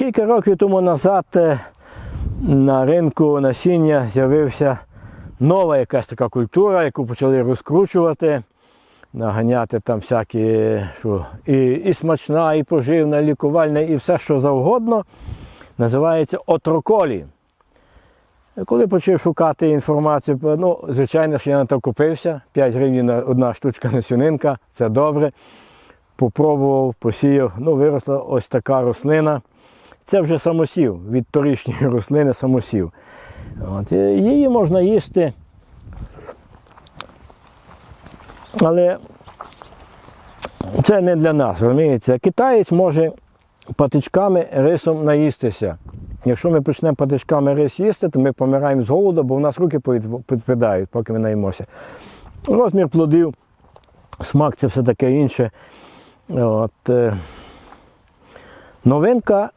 Кілька років тому назад е, на ринку насіння з'явився нова якась така культура, яку почали розкручувати, наганяти там всякі, що і, і смачна, і поживна, і лікувальна, і все, що завгодно. Називається отроколі. Коли почав шукати інформацію, ну, звичайно, що я на то купився. 5 гривень на одна штучка насінинка, це добре. Попробував, посіяв, ну, виросла ось така рослина. Це вже самосів, від торічньої рослини самосів. От, її можна їсти. Але це не для нас, розумієте? Китаєць може патичками рисом наїстися. Якщо ми почнемо патичками рис їсти, то ми помираємо з голоду, бо в нас руки підпадають, поки ми наїмося. Розмір плодів, смак це все таке інше. От, е, новинка,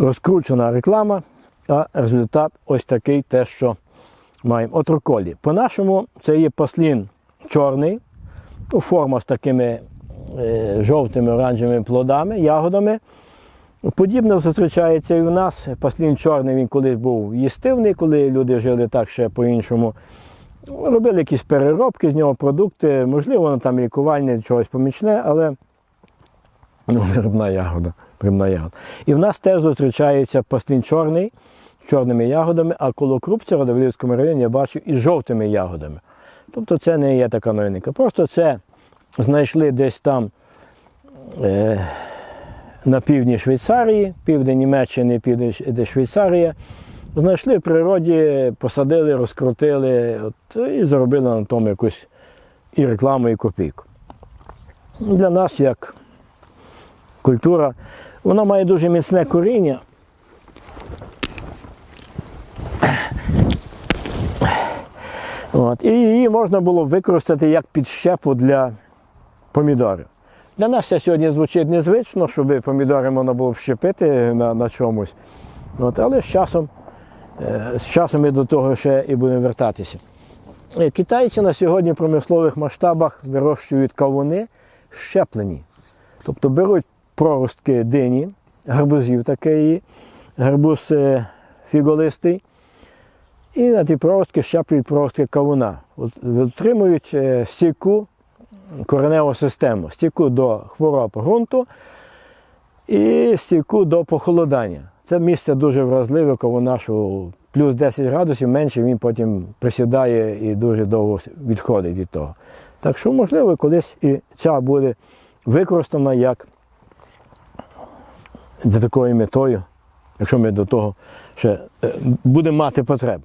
розкручена реклама, а результат ось такий те, що маємо. От руколі. По-нашому це є паслін чорний, ну, форма з такими е, жовтими оранжевими плодами, ягодами. Подібне зустрічається і в нас. Паслін чорний він колись був їстивний, коли люди жили так ще по-іншому. Робили якісь переробки з нього, продукти, можливо, воно там лікувальне, чогось помічне, але ну, грибна ягода. Грибна ягода. І в нас теж зустрічається паслін чорний з чорними ягодами, а коло Крупцера в Львівському районі я бачу із жовтими ягодами. Тобто це не є така новинка. Просто це знайшли десь там е, на півдні Швейцарії, південь Німеччини, південь де Швейцарія. Знайшли в природі, посадили, розкрутили от, і заробили на тому якусь і рекламу, і копійку. Для нас як культура, вона має дуже міцне коріння. От, і її можна було використати як підщепу для помідорів. Для нас це сьогодні звучить незвично, щоб помідори можна було вщепити на, на чомусь. От, але з часом, е, з часом ми до того ще і будемо вертатися. Е, Китайці на сьогодні в промислових масштабах вирощують кавуни щеплені. Тобто беруть проростки дині, гарбузів такий, гарбуз е, фіголистий, і на ті проростки щеплюють проростки кавуна. От Отримують е, стійку кореневу систему, стійку до хвороб ґрунту і стійку до похолодання. Це місце дуже вразливе, кавуна, що плюс 10 градусів менше він потім присідає і дуже довго відходить від того. Так що, можливо, колись і ця буде використана як за такою метою, якщо ми до того ще е, будемо мати потребу.